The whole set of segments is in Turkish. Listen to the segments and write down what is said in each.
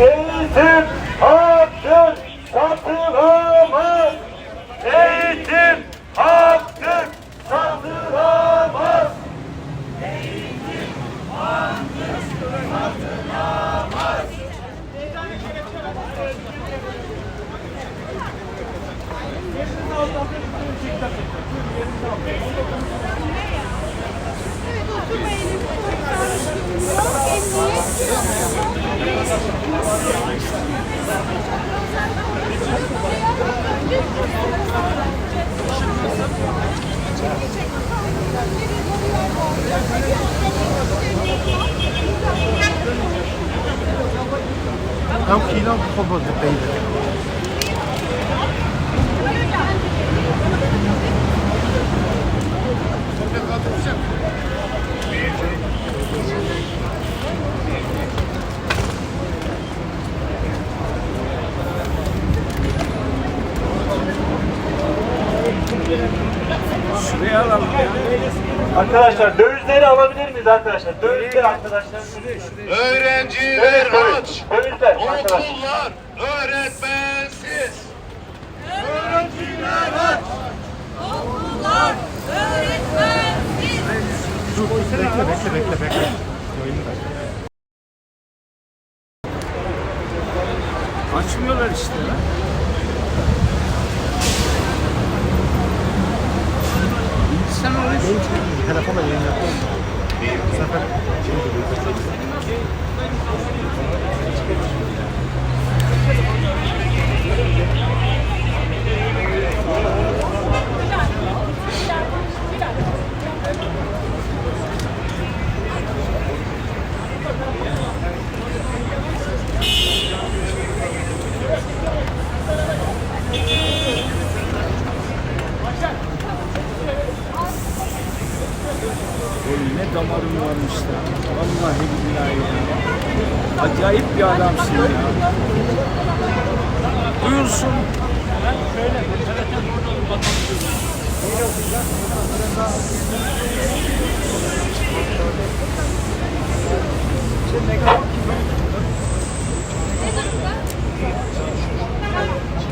Easy É o que não de payer. Thank you. Şuraya alalım ya. Arkadaşlar dövizleri alabilir miyiz arkadaşlar? Dövizler arkadaşlar. Öğrenciler aç. Dövizler arkadaşlar. Okullar öğretmensiz. Okullar öğretmensiz. Dur bekle bekle bekle bekle. Yayını. Açmıyorlar işte ya. Sen oraya Telefonla yayın yapalım. Bu sefer şey geliyor. Damarın varmış da. Vallahi billahi ya. Acayip bir adamsın ya. Duyulsun.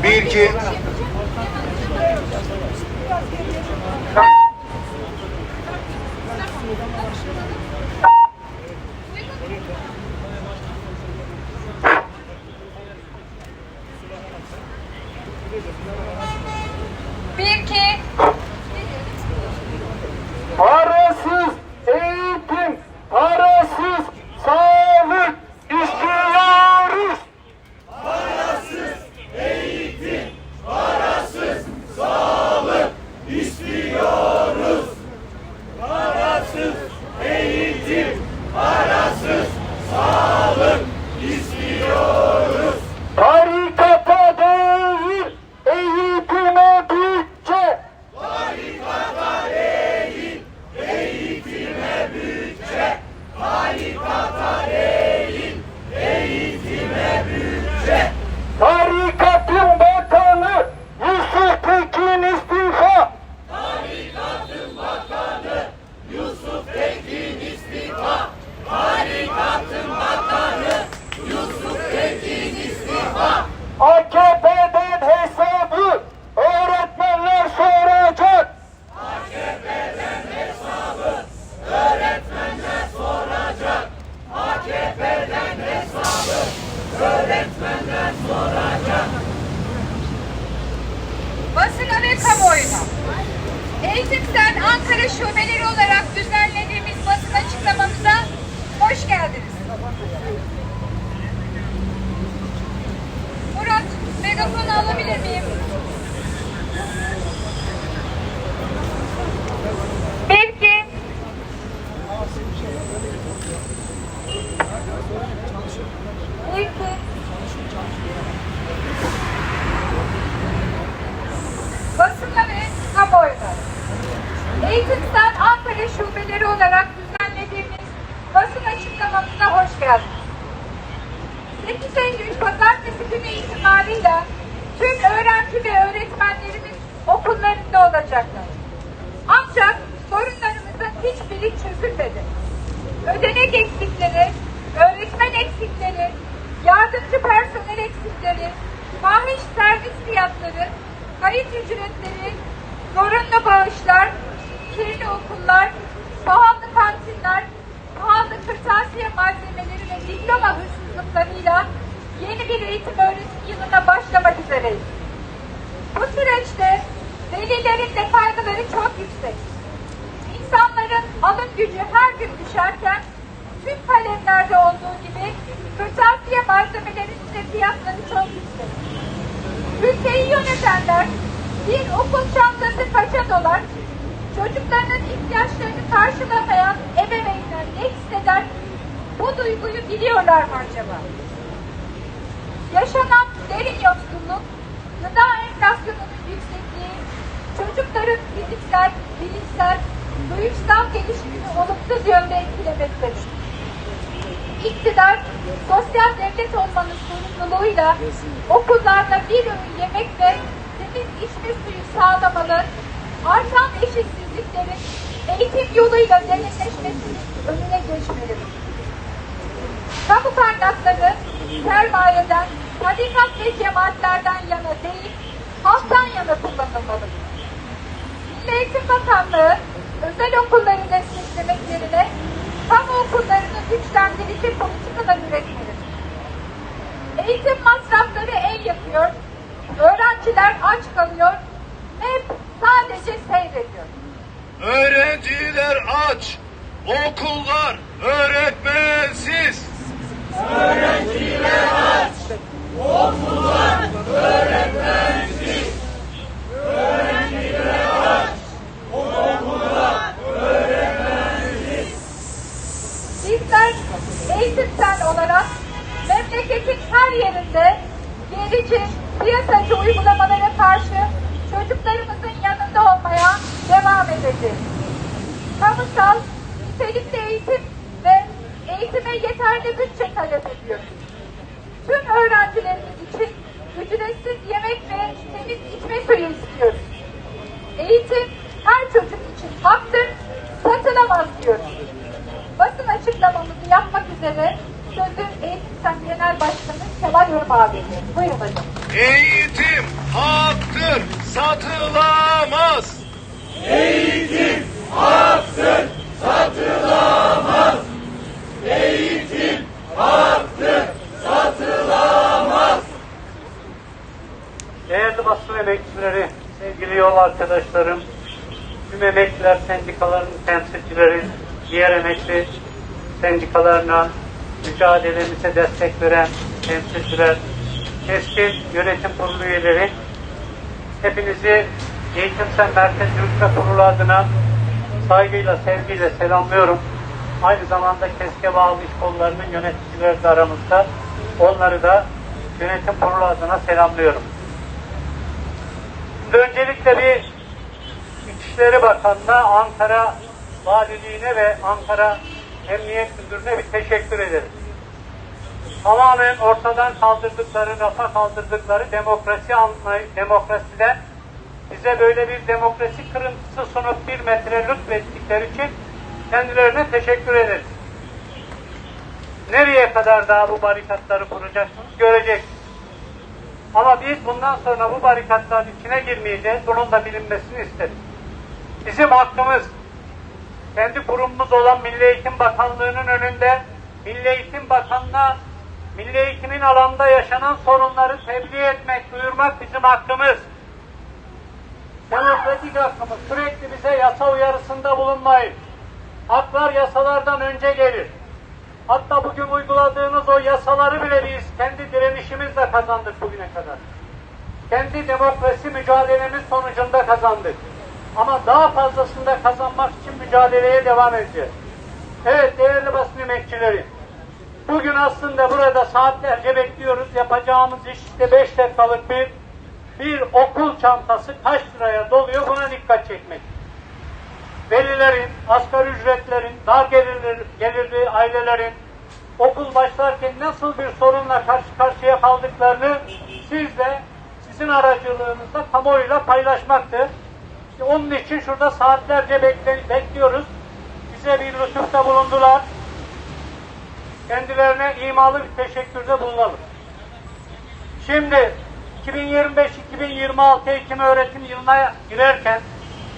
Bir iki. Bir iki. Parasız eğitim, parasız sağlık istiyoruz. Tarikata değil, eğitime bütçe. Tarikatın bakanı Yusuf Tekin istifa. AKP'den hesabı öğretmenler soracak. Basına ve kamuoyuna. Eğitimden Ankara şubeleri olarak düzenlediğimiz basın açıklamamıza hoş geldiniz. Murat, megafonu alabilir miyim? Bir, iki. Bir, iki. basına ve kamuoyuna. Eğitimden Ankara şubeleri olarak düzenlediğimiz basın açıklamamıza hoş geldiniz. 8 Eylül Pazartesi günü itibariyle tüm öğrenci ve öğretmenlerimiz okullarında olacaklar. Ancak sorunlarımızın hiçbiri çözülmedi. Ödenek eksikleri, öğretmen eksikleri, yardımcı personel eksikleri, fahiş servis fiyatları, kayıt ücretleri, zorunlu bağışlar, okullar, pahalı kantinler, pahalı kırtasiye malzemeleri ve diploma hırsızlıklarıyla yeni bir eğitim öğretim yılına başlamak üzereyiz. Bu süreçte velilerin de kaygıları çok yüksek. İnsanların alım gücü her gün düşerken tüm kalemlerde olduğu gibi kırtasiye malzemelerinin de fiyatları çok yüksek. Ülkeyi yönetenler bir okul çantası kaça dolar, çocuklarının ihtiyaçlarını karşılamayan ebeveynler ne hisseder, bu duyguyu biliyorlar mı acaba? yaşanan derin yoksulluk, gıda enflasyonunun yüksekliği, çocukların fiziksel, bilişsel, duyuşsal gelişimini olumsuz yönde etkilemektedir. İktidar, sosyal devlet olmanın sorumluluğuyla okullarda bir öğün yemek ve temiz içme suyu sağlamalı, artan eşitsizliklerin eğitim yoluyla derinleşmesinin önüne geçmelidir. Kamu kaynakları sermayeden, tarikat ve cemaatlerden yana değil, halktan yana kullanılmalıdır. Eğitim Bakanlığı özel okulları desteklemek yerine kamu okullarını güçlendirici politikalar üretmelidir. Eğitim masrafları el yapıyor, öğrenciler aç kalıyor, Öğrenciler aç. Okullar öğretmensiz. Bizler eğitimsel olarak memleketin her yerinde gerici, piyasacı uygulamalara karşı edeceğiz. Kamusal, nitelikli eğitim ve eğitime yeterli bütçe talep ediyoruz. Tüm öğrencilerimiz için ücretsiz yemek ve temiz içme suyu istiyoruz. Eğitim her çocuk için haktır, satılamaz diyoruz. Basın açıklamamızı yapmak üzere sözü Eğitim Sen Genel Başkanı Kemal Yormağa veriyor. Buyurun hocam. Eğitim haktır, satılamaz. Değerli basın emekçileri, sevgili yol arkadaşlarım, tüm emekliler sendikalarının temsilcileri, diğer emekli sendikalarına, mücadelemize destek veren temsilciler, keskin yönetim kurulu üyeleri, hepinizi Eğitim Merkez Yürütme Kurulu adına saygıyla, sevgiyle selamlıyorum. Aynı zamanda keske bağlı iş kollarının yöneticileri de aramızda. Onları da yönetim kurulu adına selamlıyorum. Öncelikle bir İçişleri Bakanı'na, Ankara Valiliğine ve Ankara Emniyet Müdürü'ne bir teşekkür ederim. Tamamen ortadan kaldırdıkları, rafa kaldırdıkları demokrasi anlayı, demokrasiden bize böyle bir demokrasi kırıntısı sunup bir metre lütfettikleri için kendilerine teşekkür ederiz. Nereye kadar daha bu barikatları kuracaksınız göreceksiniz. Ama biz bundan sonra bu barikatların içine girmeyeceğiz. Bunun da bilinmesini isteriz. Bizim hakkımız kendi kurumumuz olan Milli Eğitim Bakanlığı'nın önünde Milli Eğitim Bakanlığı'na Milli Eğitimin alanda yaşanan sorunları tebliğ etmek, duyurmak bizim hakkımız. Demokratik hakkımız. Sürekli bize yasa uyarısında bulunmayın. Haklar yasalardan önce gelir. Hatta bugün uyguladığınız o yasaları bile biz kendi direnişimizle kazandık bugüne kadar. Kendi demokrasi mücadelemiz sonucunda kazandık. Ama daha fazlasında kazanmak için mücadeleye devam edeceğiz. Evet değerli basın emekçileri. Bugün aslında burada saatlerce bekliyoruz. Yapacağımız iş işte 5 dakikalık bir bir okul çantası kaç liraya doluyor buna dikkat çekmek velilerin, asgari ücretlerin, dar gelirli, gelirli ailelerin okul başlarken nasıl bir sorunla karşı karşıya kaldıklarını sizle, sizin aracılığınızla kamuoyuyla paylaşmaktı. İşte onun için şurada saatlerce bekle, bekliyoruz. Bize bir lütufta bulundular. Kendilerine imalı bir teşekkürde bulunalım. Şimdi 2025-2026 eğitim öğretim yılına girerken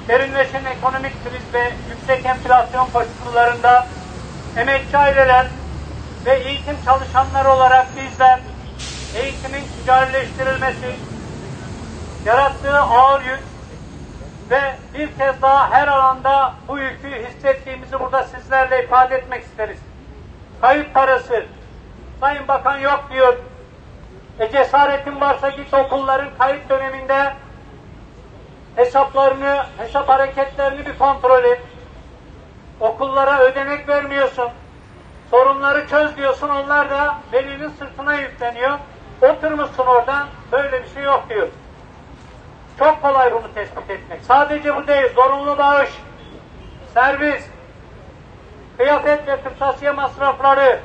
derinleşen ekonomik kriz ve yüksek enflasyon koşullarında emekçi aileler ve eğitim çalışanları olarak bizler eğitimin ticarileştirilmesi, yarattığı ağır yük ve bir kez daha her alanda bu yükü hissettiğimizi burada sizlerle ifade etmek isteriz. Kayıt parası, Sayın Bakan yok diyor. E cesaretin varsa git okulların kayıt döneminde hesaplarını, hesap hareketlerini bir kontrol et. Okullara ödenek vermiyorsun. Sorunları çöz diyorsun. Onlar da velinin sırtına yükleniyor. Oturmuşsun oradan böyle bir şey yok diyor. Çok kolay bunu tespit etmek. Sadece bu değil, zorunlu bağış, servis, kıyafet ve kırtasiye masrafları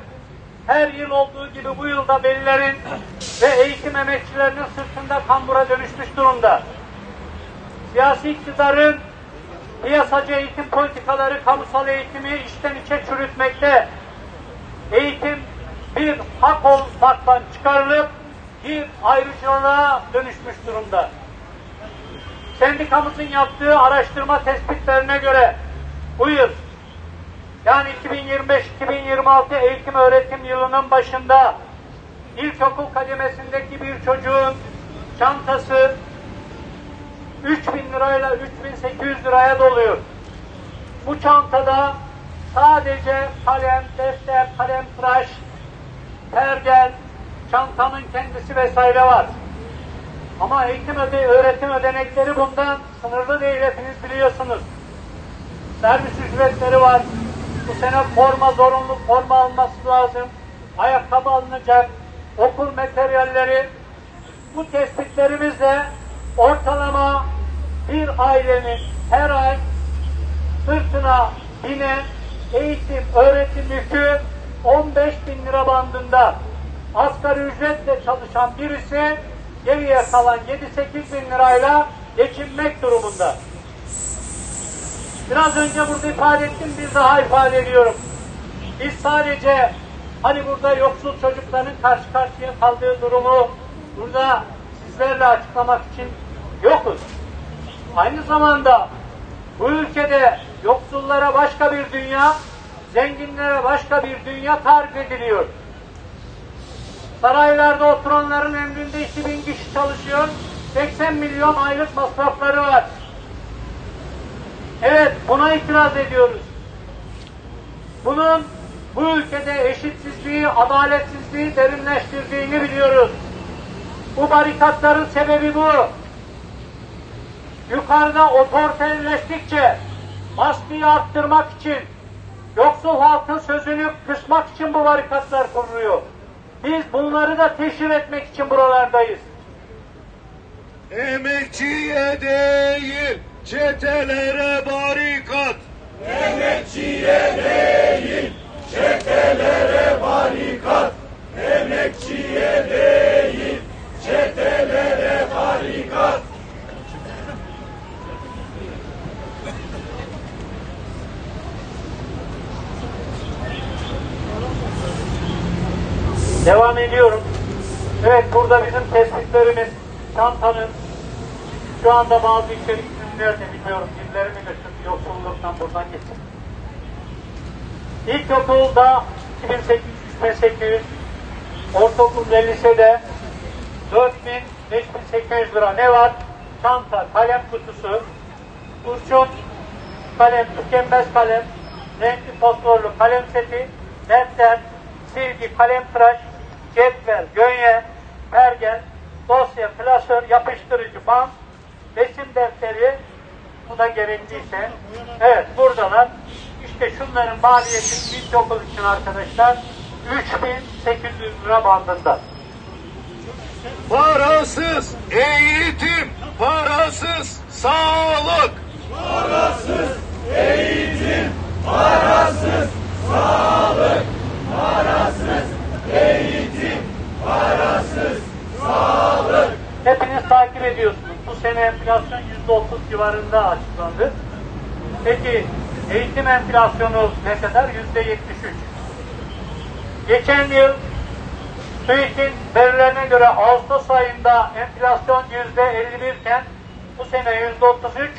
her yıl olduğu gibi bu yılda velilerin ve eğitim emekçilerinin sırtında kambura dönüşmüş durumda. Siyasi iktidarın piyasacı eğitim politikaları kamusal eğitimi içten içe çürütmekte. Eğitim bir hak olmaktan çıkarılıp bir ayrıcalığa dönüşmüş durumda. Sendikamızın yaptığı araştırma tespitlerine göre bu yıl yani 2025-2026 eğitim öğretim yılının başında ilkokul kademesindeki bir çocuğun çantası 3000 lirayla 3800 liraya doluyor. Bu çantada sadece kalem, defter, kalem tıraş, pergel, çantanın kendisi vesaire var. Ama eğitim öde öğretim ödenekleri bundan sınırlı değil hepiniz biliyorsunuz. Servis ücretleri var. Bu sene forma zorunlu forma alması lazım. Ayakkabı alınacak. Okul materyalleri. Bu tespitlerimizle ortalama bir ailenin her ay sırtına binen eğitim, öğretim yükü 15 bin lira bandında. Asgari ücretle çalışan birisi geriye kalan 7-8 bin lirayla geçinmek durumunda. Biraz önce burada ifade ettim, bir daha ifade ediyorum. Biz sadece hani burada yoksul çocukların karşı karşıya kaldığı durumu burada sizlerle açıklamak için yokuz. Aynı zamanda bu ülkede yoksullara başka bir dünya, zenginlere başka bir dünya tarif ediliyor. Saraylarda oturanların emrinde 2000 kişi çalışıyor, 80 milyon aylık masrafları var. Evet, buna itiraz ediyoruz. Bunun bu ülkede eşitsizliği, adaletsizliği derinleştirdiğini biliyoruz. Bu barikatların sebebi bu. Yukarıda otoriterleştikçe baskıyı arttırmak için, yoksul halkın sözünü kısmak için bu barikatlar kuruluyor. Biz bunları da teşhir etmek için buralardayız. Emekçiye değil, çetelere barikat. Devam ediyorum. Evet burada bizim tespitlerimiz çantanın şu anda bazı içerik ürünler de bilmiyorum birileri mi götürdü yoksulluktan buradan geçsin. İlkokulda 2800 ortaokul ve lisede 4000 5800 lira ne var? Çanta, kalem kutusu, kurşun, kalem, tükenmez kalem, renkli fosforlu kalem seti, defter, silgi, kalem tıraş, cetvel, gönye, pergel, dosya, klasör, yapıştırıcı, bant, resim defteri, bu da gerekliyse. Evet, buradalar. İşte şunların maliyeti ilkokul için arkadaşlar 3800 lira bandında. Parasız eğitim, parasız sağlık. Hepiniz takip ediyorsunuz. Bu sene enflasyon yüzde otuz civarında açıklandı. Peki eğitim enflasyonu ne kadar? Yüzde yetmiş üç. Geçen yıl TÜİK'in verilerine göre Ağustos ayında enflasyon yüzde 51 iken bu sene yüzde 33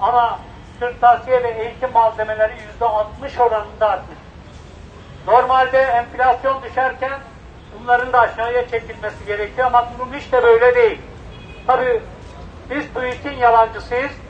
ama kırtasiye ve eğitim malzemeleri yüzde 60 oranında artmış. Normalde enflasyon düşerken bunların da aşağıya çekilmesi gerekiyor ama durum hiç de böyle değil. Tabii biz TÜİK'in yalancısıyız.